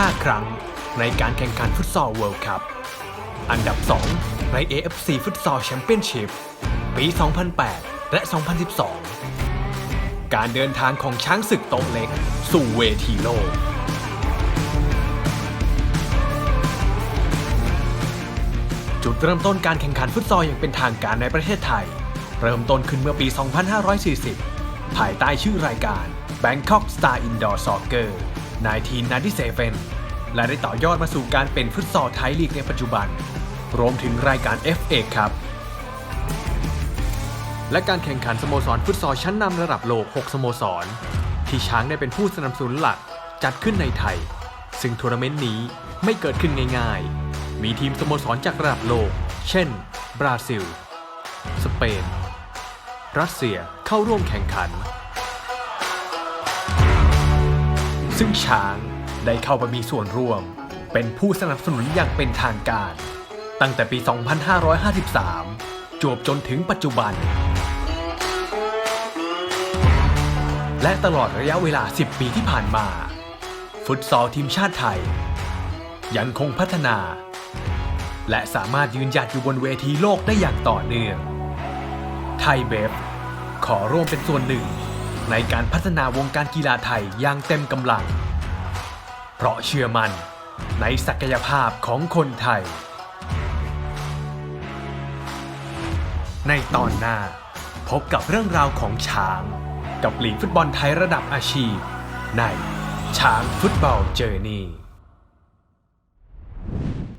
5 ครั้งในการแข่งขันฟุตซอลเวิลด์คัพ อันดับ 2 ใน AFC ฟุตซอลแชมเปี้ยนชิพปี 2008 และ 2012 การเดินทางของช้างศึกโต๊ะเล็ก สู่เวทีโลก จุดเริ่มต้นการแข่งขันฟุตซอลอย่างเป็นทางการในประเทศไทย เริ่มต้นขึ้นเมื่อปี 2540 ภายใต้ชื่อรายการ Bangkok Star Indoor Soccer 1997 และได้ต่อยอดมาสู่การเป็นฟุตซอลไทยลีกในปัจจุบัน รวมถึงรายการ FA ครับ และการแข่งขันสโมสรฟุตซอลชั้นนำระดับโลก 6 สโมสร ที่ช้างได้เป็นผู้สนับสนุนหลักจัดขึ้นในไทย ซึ่งทัวร์นาเมนต์นี้ไม่เกิดขึ้นง่าย ๆ มีทีมสโมสรจากระดับโลก เช่น บราซิล สเปน รัสเซียเข้าร่วมแข่งขัน ซึ่งช้างได้เข้ามามีส่วนร่วม เป็นผู้สนับสนุนอย่างเป็นทางการ ตั้งแต่ปี 2553 จวบจนถึงปัจจุบัน และตลอดระยะเวลา 10 ปีที่ผ่านมา ฟุตซอลทีมชาติไทย ยังคงพัฒนา และสามารถยืนหยัดอยู่บนเวทีโลกได้อย่างต่อเนื่องไทยเบฟขอร่วมเป็นส่วนหนึ่ง ในการพัฒนาวงการกีฬาไทยอย่างเต็มกำลัง เพราะเชื่อมั่นในศักยภาพของคนไทย ในตอนหน้าพบกับเรื่องราวของช้าง กับลีกฟุตบอลไทยระดับอาชีพ ในช้างฟุตบอลเจอร์นี่